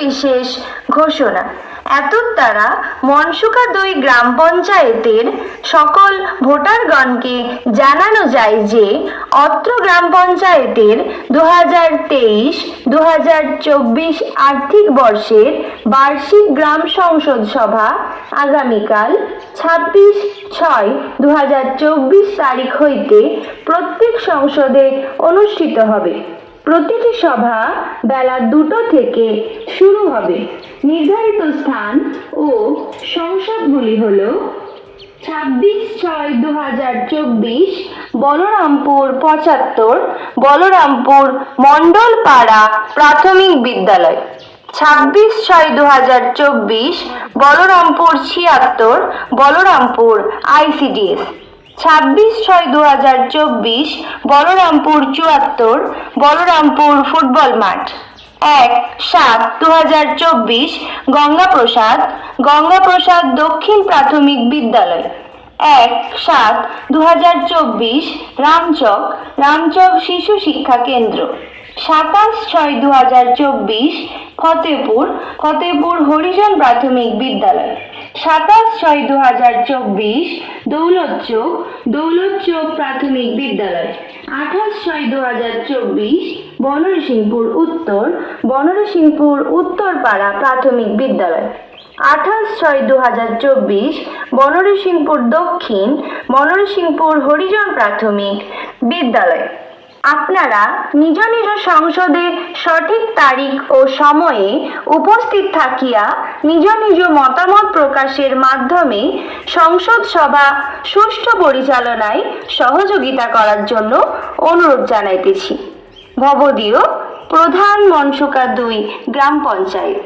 বিশেষ ঘোষণা। এতদ দ্বারা মনসুকা দুই গ্রাম পঞ্চায়েতের সকল ভোটারগণকে জানানো যায় যে, অত্র গ্রাম পঞ্চায়েতের দু হাজার তেইশ চব্বিশ আর্থিক বর্ষের বার্ষিক গ্রাম সংসদ সভা আগামীকাল ছাব্বিশ ছয় দু হাজার চব্বিশ তারিখ হইতে প্রত্যেক সংসদে অনুষ্ঠিত হবে। প্রতিটি সভা বেলা দুটো থেকে শুরু হবে। নির্ধারিত স্থান ও সংসদগুলি হল ছাব্বিশ ছয় দু হাজার চব্বিশ বলরামপুর পঁচাত্তর, বলরামপুর মণ্ডলপাড়া প্রাথমিক বিদ্যালয়। ছাব্বিশ ছয় দু হাজার চব্বিশ বলরামপুর ছিয়াত্তর, বলরামপুর আইসিডিএস। ছাব্বিশ ছয় দু হাজার চব্বিশ বলরামপুর চুয়াত্তর বলরামপুর ফুটবল মাঠ। এক সাত দু হাজার চব্বিশ গঙ্গাপ্রসাদ গঙ্গাপ্রসাদ দক্ষিণ প্রাথমিক বিদ্যালয়। এক সাত দু হাজার চব্বিশ রামচক রামচক শিশু শিক্ষা কেন্দ্র। সাতাশ ছয় দু হাজার চব্বিশ ফতেপুর ফতেপুর হরিজন প্রাথমিক বিদ্যালয়। সাতাশ ছয় দু হাজার চব্বিশ দৌলতচোক দৌলতচোক প্রাথমিক বিদ্যালয়। আঠাশ ছয় দু হাজার চব্বিশ বনরসিংপুর উত্তর, বনরসিংপুর উত্তরপাড়া প্রাথমিক বিদ্যালয়। আঠাশ ছয় দু হাজার চব্বিশ বনরসিংপুর দক্ষিণ, বনরসিংপুর হরিজন প্রাথমিক বিদ্যালয়। আপনারা নিজ নিজ সংসদে সঠিক তারিখ ও সময়ে উপস্থিত থাকিয়া নিজ নিজ মতামত প্রকাশের মাধ্যমে সংসদ সভা সুষ্ঠু পরিচালনায় সহযোগিতা করার জন্য অনুরোধ জানাইতেছি। ভবদীয় প্রধান মনসুকা দুই গ্রাম পঞ্চায়েত।